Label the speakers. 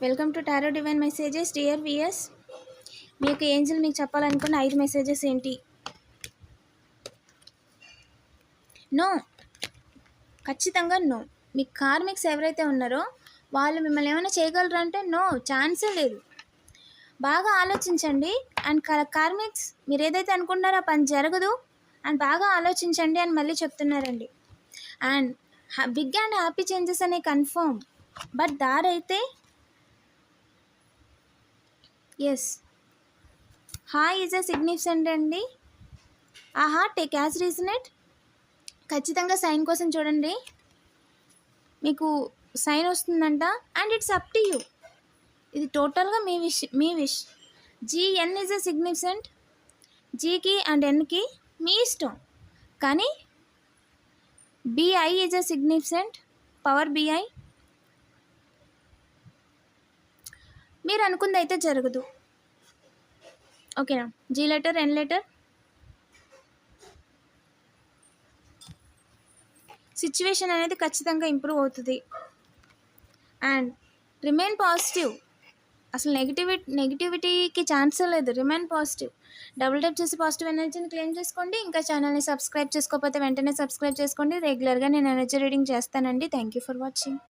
Speaker 1: Welcome to tarot divine messages. Dear VS మీకు angel మీకు చెప్పాలనుకున్న ఐదు మెసేజెస్ ఏంటి? నో. ఖచ్చితంగా నో. మీ కార్మిక్స్ ఎవరైతే ఉన్నారో వాళ్ళు మిమ్మల్ని ఏమైనా చేయగలరు అంటే నో ఛాన్సే లేదు. బాగా ఆలోచించండి. అండ్ కార్మిక్స్ మీరు ఏదైతే అనుకుంటున్నారో ఆ పని జరగదు. అండ్ బాగా ఆలోచించండి అని మళ్ళీ చెప్తున్నారండి. And big and happy changes అనే confirm. But దారైతే S H is a significant అండి? ఆహా టేక్ యాజ్ రీజనెట్ ఖచ్చితంగా సైన్ కోసం చూడండి. మీకు సైన్ వస్తుందంట and it's up to you ఇది టోటల్గా మీ wish me wish G N is a significant జీకి and ఎన్కి మీ ఇష్టం. కానీ B I is a significant power B I మీరు అనుకుంది అయితే జరగదు. ఓకేనా? G letter N letter? Situation అనేది ఖచ్చితంగా ఇంప్రూవ్ అవుతుంది. And remain positive. అసలు నెగిటివిటీ నెగిటివిటీకి ఛాన్సే లేదు. Remain positive. డబుల్ టైప్ చేసి పాజిటివ్ ఎనర్జీని క్లెయిమ్ చేసుకోండి. ఇంకా ఛానల్ని సబ్స్క్రైబ్ చేసుకోకపోతే వెంటనే సబ్స్క్రైబ్ చేసుకోండి. రెగ్యులర్గా నేను ఎనర్జీ రీడింగ్ చేస్తానండి. Thank you for watching.